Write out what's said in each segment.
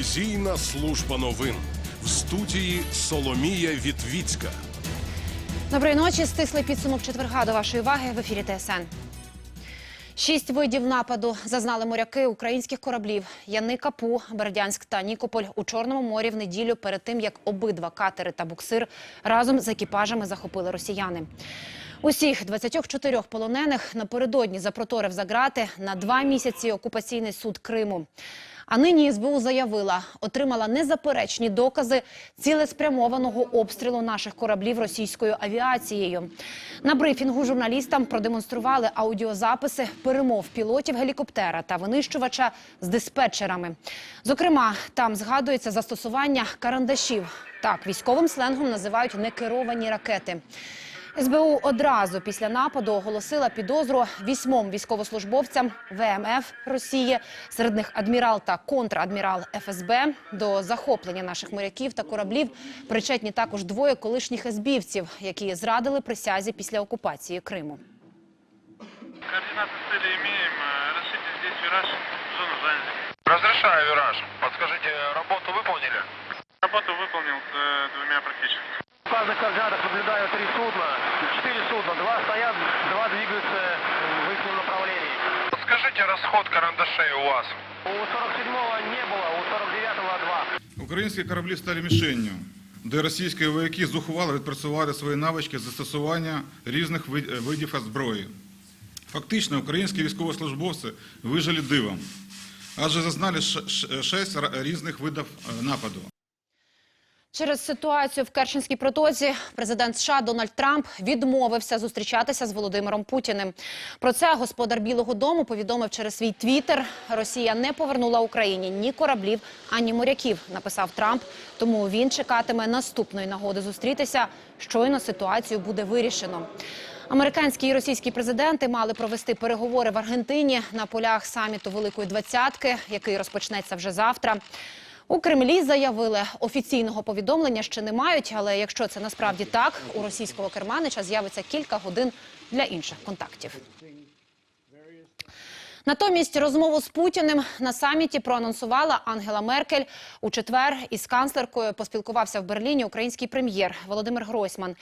Телевізійна служба новин в студії Соломія Вітвіцька. Доброї ночі. Стислий підсумок четверга до вашої уваги в ефірі ТСН. Шість видів нападу зазнали моряки українських кораблів Яни Капу, Бердянськ та Нікополь у Чорному морі в неділю перед тим, як обидва катери та буксир разом з екіпажами захопили росіяни. Усіх 24 полонених напередодні запроторив за грати на два місяці окупаційний суд Криму. А нині СБУ заявила, отримала незаперечні докази цілеспрямованого обстрілу наших кораблів російською авіацією. На брифінгу журналістам продемонстрували аудіозаписи перемов пілотів гелікоптера та винищувача з диспетчерами. Зокрема, там згадується застосування карандашів. Так, військовим сленгом називають некеровані ракети. СБУ одразу після нападу оголосила підозру вісьмом військовослужбовцям ВМФ Росії, серед них адмірал та контрадмірал ФСБ. До захоплення наших моряків та кораблів причетні також двоє колишніх СБівців, які зрадили присязі після окупації Криму. Координаты цели имеем. Э, Расширьте здесь вираж. Зона занята. Разрешаю вираж. Подскажите, работу выполнили? Работу выполнил с э, двумя практически. В указанных координатах наблюдаю три судна, четыре судна, два стоят, два двигаются в их направлении. Подскажите, расход карандашей у вас? У 47-го не было, у 49-го два. Українські кораблі стали мішенню, де російські вояки зухвало відпрацювали свої навички застосування різних е, видів зброї. Фактично, українські військовослужбовці вижили дивом, адже зазнали ш- ш- шесть різних видів е, нападу. Через ситуацію в Керченській протоці президент США Дональд Трамп відмовився зустрічатися з Володимиром Путіним. Про це господар Білого Дому повідомив через свій твіттер. Росія не повернула Україні ні кораблів, ані моряків, написав Трамп. Тому він чекатиме наступної нагоди зустрітися. Щойно ситуацію буде вирішено. Американські і російські президенти мали провести переговори в Аргентині на полях саміту Великої Двадцятки, який розпочнеться вже завтра. У Кремлі заявили, офіційного повідомлення ще не мають, але якщо це насправді так, у російського керманича з'явиться кілька годин для інших контактів. Натомість розмову з Путіним на саміті проанонсувала Ангела Меркель. У четвер із канцлеркою поспілкувався в Берліні український прем'єр Володимир Гройсман.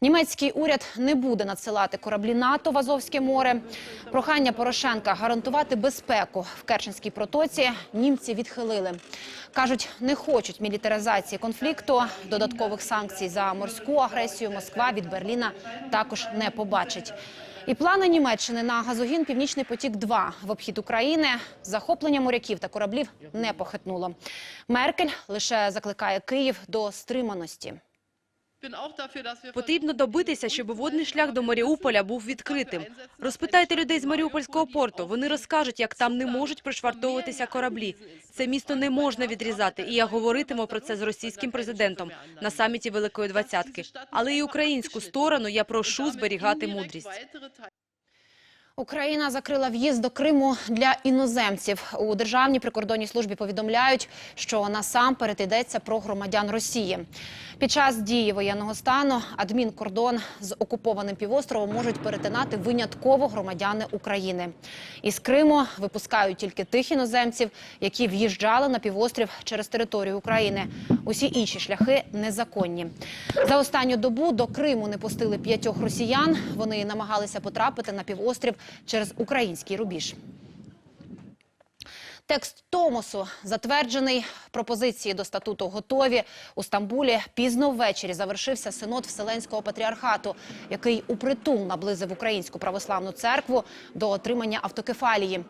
Німецький уряд не буде надсилати кораблі НАТО в Азовське море. Прохання Порошенка гарантувати безпеку в Керченській протоці німці відхилили. Кажуть, не хочуть мілітаризації конфлікту. Додаткових санкцій за морську агресію Москва від Берліна також не побачить. І плани Німеччини на газогін Північний потік 2 в обхід України захоплення моряків та кораблів не похитнуло. Меркель лише закликає Київ до стриманості. Потрібно добитися, щоб водний шлях до Маріуполя був відкритим. Розпитайте людей з Маріупольського порту. Вони розкажуть, як там не можуть пришвартовуватися кораблі. Це місто не можна відрізати, і я говоритиму про це з російським президентом на саміті Великої Двадцятки. Але і українську сторону я прошу зберігати мудрість. Україна закрила в'їзд до Криму для іноземців. У Державній прикордонній службі повідомляють, що насамперед йдеться про громадян Росії. Під час дії воєнного стану адмінкордон з окупованим півостровом можуть перетинати винятково громадяни України. Із Криму випускають тільки тих іноземців, які в'їжджали на півострів через територію України. Усі інші шляхи незаконні. За останню добу до Криму не пустили п'ятьох росіян. Вони намагалися потрапити на півострів через український рубіж. Текст Томосу затверджений. Пропозиції до статуту готові. У Стамбулі пізно ввечері завершився синод Вселенського патріархату, який упритул наблизив українську православну церкву до отримання автокефалії.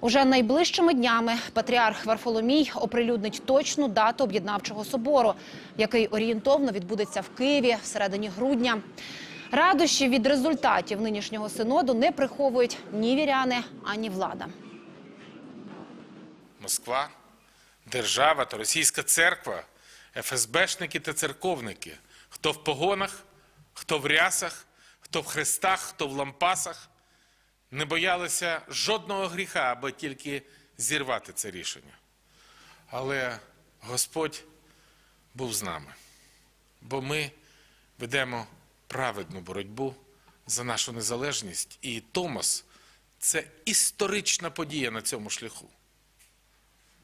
Уже найближчими днями патріарх Варфоломій оприлюднить точну дату об'єднавчого собору, який орієнтовно відбудеться в Києві всередині грудня. Радощі від результатів нинішнього синоду не приховують ні віряни, ані влада. Москва, держава та російська церква, ФСБшники та церковники, хто в погонах, хто в рясах, хто в хрестах, хто в лампасах, не боялися жодного гріха, аби тільки зірвати це рішення. Але Господь був з нами, бо ми ведемо праведну боротьбу за нашу незалежність. І Томас це історична подія на цьому шляху.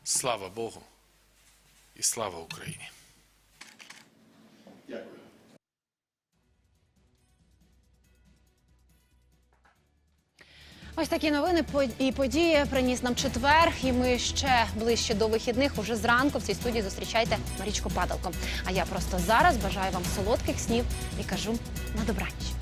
Слава Богу, І слава Україні! Ось такі новини і події приніс нам четвер. І ми ще ближче до вихідних уже зранку в цій студії зустрічайте Марічку Падалко. А я просто зараз бажаю вам солодких снів і кажу на добраніч.